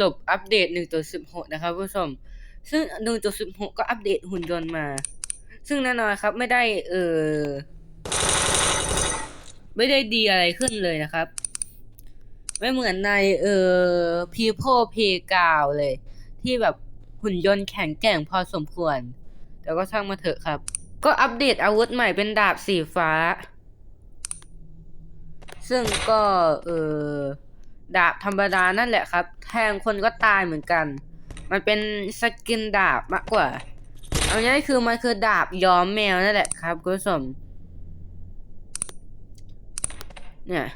จบอัปเดต 1.16 นะครับผู้ชม ซึ่ง 1.16 ก็อัปเดตหุ่นยนต์มา ซึ่งแน่นอนครับไม่ได้เออไม่ได้ดีอะไรขึ้นเลยนะครับ ไม่เหมือนในเออ People Playground เลย ที่แบบหุ่นยนต์แข็งแกร่งพอสมควร แต่ก็ช่างมาเถอะครับ ก็อัปเดตอาวุธใหม่เป็นดาบสีฟ้า ซึ่งก็เออ ดาบธรรมดานั่นแหละครับ แทงคนก็ตายเหมือนกัน มันเป็นสกินดาบมากกว่า เอาง่ายคือมันคือดาบย้อมแมวนั่นแหละครับคุณผู้ชมเนี่ย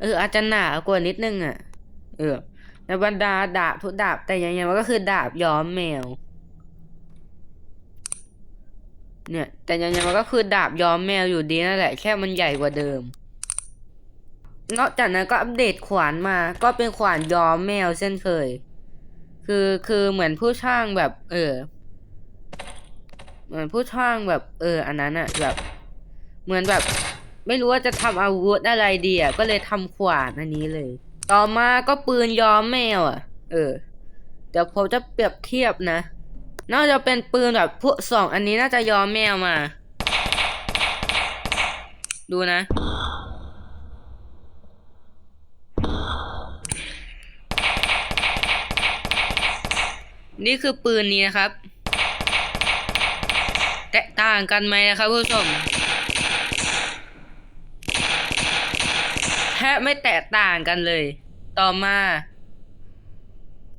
เอออาจจะหนากว่านิดนึงอะ เออในบรรดาดาบทุกดาบแต่ยังไงมันก็คือดาบย้อมแมว เนี่ย แต่ยังไงมันก็คือดาบย้อมแมวอยู่ดีนั่นแหละ แค่มันใหญ่กว่าเดิม นอกจากนั้นก็อัปเดตขวานมา ก็เป็นขวานย้อมแมวเช่นเคย คือคือเหมือนผู้ช่างแบบ เออ เหมือนผู้ช่างแบบ เออ อันนั้นอะแบบ เหมือนแบบ ไม่รู้ว่าจะทำอาวุธอะไรดีอะก็เลยทำขวานอันนี้เลย ต่อมาก็ปืนย้อมแมวอะเออ เดี๋ยวผมจะเปรียบเทียบนะน่าจะเป็นปืนแบบพวกสองอันนี้น่าจะย้อมแมวมา ดูนะ นี่คือปืนนี้นะครับ แตกต่างกันไหมนะครับผู้ชมแทบไม่แตกต่างกันเลย ต่อมา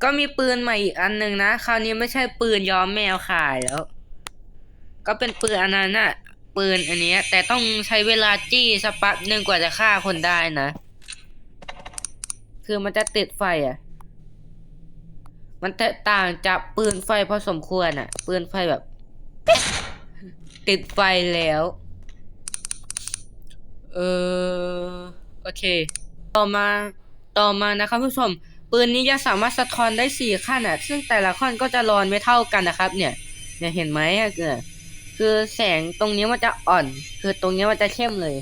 ก็มีปืนใหม่อีกอันหนึ่งนะ คราวนี้ไม่ใช่ปืนย้อมแมวขายแล้ว ก็เป็นปืนอันนั้นน่ะปืนอันนี้แต่ต้องใช้เวลาจี้สักแป๊บหนึ่งกว่าจะฆ่าคนได้นะ คือมันจะติดไฟอะ มันแตกต่างจากปืนไฟพอสมควรอะปืนไฟแบบ ติดไฟแล้ว เออโอเค ต่อมาต่อมานะครับผู้ชม ปืนนี้จะสามารถสะท้อนได้สี่ขั้นอะซึ่งแต่ละขั้นก็จะร้อนไม่เท่ากันนะครับ เนี่ย เนี่ยเห็นไหมอะเอคือแสงตรงนี้มันจะอ่อน คือตรงนี้มันจะเข้มเลย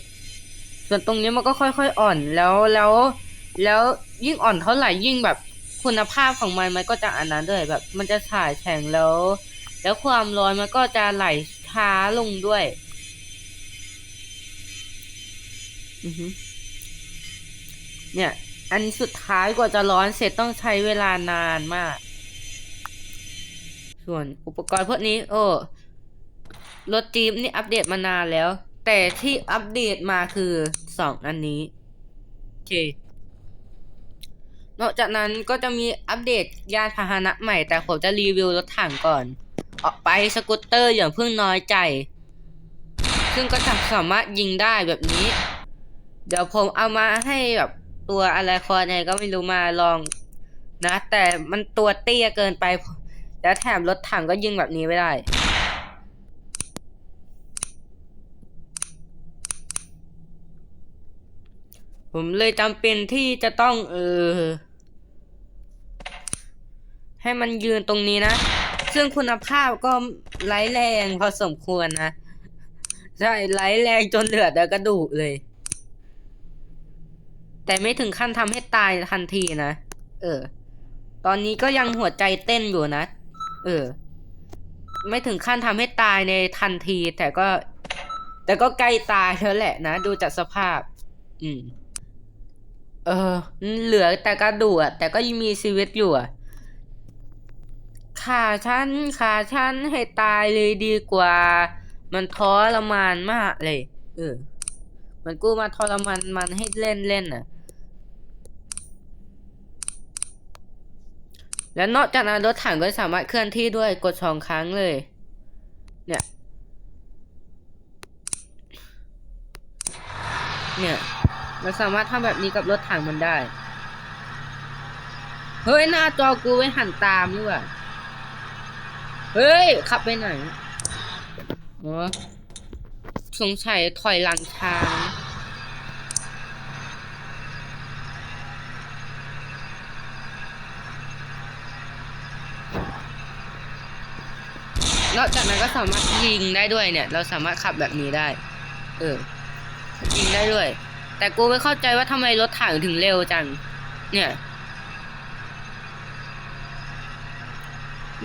ส่วนตรงนี้มันก็ค่อยๆอ่อนแล้วแล้ว แล้วยิ่งอ่อนเท่าไหร่ยิ่งแบบ คุณภาพของมันมันก็จะอันนั้นด้วยแบบ มันจะฉายแสงแล้ว แล้วความร้อนมันก็จะไหลช้าลงด้วย อือฮึเนี่ย อันสุดท้ายกว่าจะร้อนเสร็จต้องใช้เวลานานมาก ส่วนอุปกรณ์พวกนี้ โอ้รถจี๊ปนี่อัปเดตมานานแล้ว แต่ที่อัปเดตมาคือสองอันนี้โอเค นอกจากนั้นก็จะมีอัปเดตยานพาหนะใหม่แต่ผมจะรีวิวรถถังก่อน ออกไปสกูตเตอร์อย่างเพิ่งน้อยใจ ซึ่งก็จะสามารถยิงได้แบบนี้ เดี๋ยวผมเอามาให้แบบตัวอะไรคอเนี่ยก็ไม่รู้มาลองนะ แต่มันตัวเตี้ยเกินไป แล้วแถมรถถังก็ยิงแบบนี้ไม่ได้ผมเลยจำเป็นที่จะต้องเออ ให้มันยืนตรงนี้นะ ซึ่งคุณภาพก็ไร้แรงพอสมควรนะ ใช่ไร้แรงจนเหลือแต่กระดูกเลย แต่ไม่ถึงขั้นทำให้ตายทันทีนะ เออ ตอนนี้ก็ยังหัวใจเต้นอยู่นะ เออ ไม่ถึงขั้นทำให้ตายในทันที แต่ก็ แต่ก็ใกล้ตายแล้วแหละนะ ดูจากสภาพ อืม เออ เหลือแต่กระดูกอะแต่ก็ยังมีชีวิตอยู่อะ ฆ่าฉันฆ่าฉันให้ตายเลยดีกว่า มันทรมานมากเลย เออ มันกูมาทรมานมันให้เล่นเล่นน่ะ แล้วนอกจากนั้นรถถังก็สามารถเคลื่อนที่ด้วยกดสองครั้งเลย เนี่ย เนี่ยมันสามารถทำแบบนี้กับรถถังมันได้ เฮ้ย หน้าจอกูไว้หันตามนี่ว่ะ เฮ้ย ขับไปไหนอ๋อสงสัยถอยหลังช้างนอกจากนั้นก็สามารถยิงได้ด้วยเนี่ย เราสามารถขับแบบนี้ได้ เออ ยิงได้ด้วย แต่กูไม่เข้าใจว่าทำไมรถถังถึงเร็วจัง เนี่ย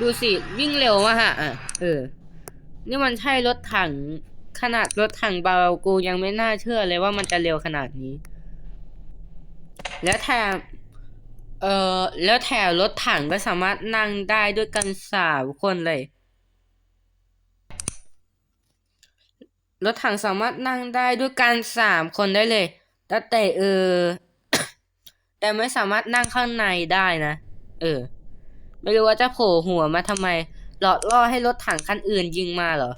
ดูสิวิ่งเร็วมากฮะอะเออ นี่มันใช่รถถังขนาดรถถังเบากูยังไม่น่าเชื่อเลยว่ามันจะเร็วขนาดนี้ แล้วแถมเออแล้วแถมรถถังก็สามารถนั่งได้ด้วยกันสามคนเลย รถถังสามารถนั่งได้ด้วยกันสามคนได้เลย แต่แต่เออ แต่ไม่สามารถนั่งข้างในได้นะ เออ ไม่รู้ว่าจะโผล่หัวมาทำไม หลอกล่อให้รถถังคันอื่นยิงมาเหรอ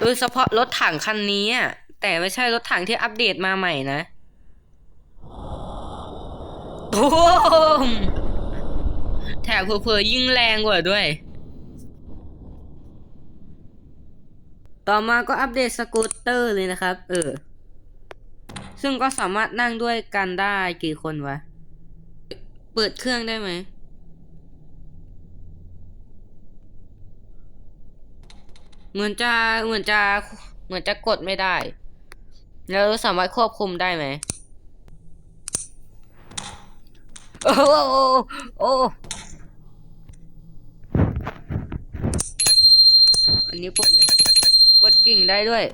โดยเฉพาะรถถังคันนี้อะ แต่ไม่ใช่รถถังที่อัปเดตมาใหม่นะ โอ้ม แถมเผลอยิ่งแรงกว่าด้วย ต่อมาก็อัปเดตสกูตเตอร์เลยนะครับ เออ ซึ่งก็สามารถนั่งด้วยกันได้กี่คนวะ เปิดเครื่องได้ไหมเหมือนจะเหมือนจะเหมือนจะกดไม่ได้ แล้วสามารถควบคุมได้ไหม โอ้โหโอ้ อันนี้ปุ่มเลย กดกิ่งได้ด้วย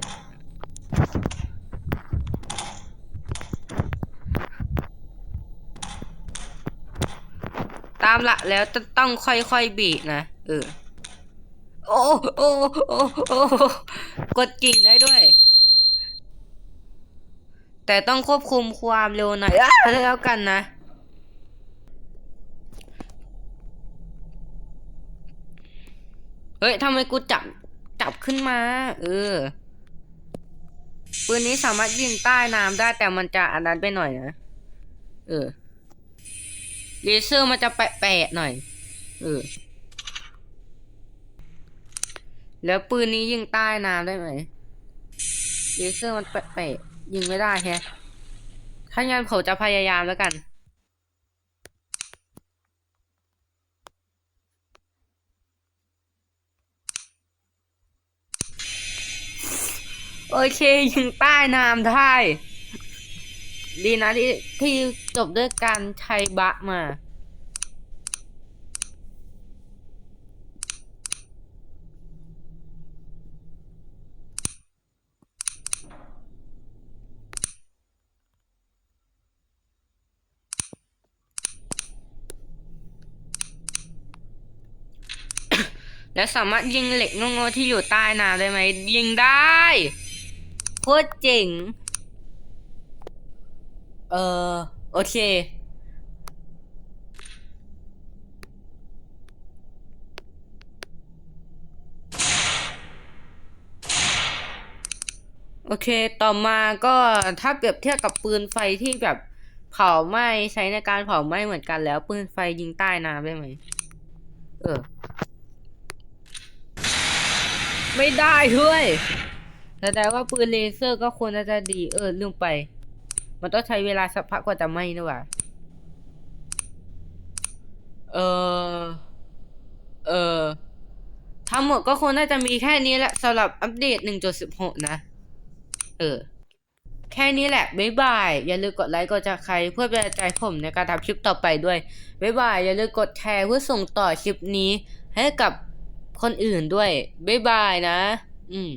ตามละแล้วจะต้องค่อยๆบีนะ เออ โอ้โอ้โอ้โอ้กดกิ่งได้ด้วย แต่ต้องควบคุมความเร็วหน่อยแล้วกันนะเฮ้ยทำไมกูจับ จับขึ้นมา เออปืนนี้สามารถยิงใต้น้ำได้แต่มันจะอันนั้นไปหน่อยนะ เออเลเซอร์มันจะแปะๆหน่อย เออ แล้วปืนนี้ยิงใต้น้ำได้ไหมเลเซอร์มันแปะๆยิงไม่ได้แฮะถ้างั้นผมจะพยายามแล้วกัน โอเคยิงใต้น้ำได้ ดีนะที่ที่จบด้วยการใช้บะมา แล้วสามารถยิงเหล็กโง่ๆที่อยู่ใต้น้ำได้ไหม ยิงได้ โคตรเจ๋ง เออโอเค โอเค ต่อมาก็ถ้าเปรียบเทียบกับปืนไฟที่แบบเผาไหม้ใช้ในการเผาไหม้เหมือนกันแล้ว ปืนไฟยิงใต้น้ำได้ไหม เออ ไม่ได้ด้วย แสดงว่าปืนเลเซอร์ก็ควรจะดีเออลืมไป มันต้องใช้เวลาสักพักกว่าจะไหม้นะวะเออเออทั้งหมดก็คงน่าจะมีแค่นี้แหละสำหรับอัปเดต 1.16 นะ เออ แค่นี้แหละ บ๊ายบาย อย่าลืมกดไลค์กดจักใครเพื่อเป็นกำลังใจผมในการทำคลิปต่อไปด้วย บ๊ายบาย อย่าลืมกดแชร์เพื่อส่งต่อคลิปนี้ ให้กับคนอื่นด้วย บ๊ายบายนะ อืม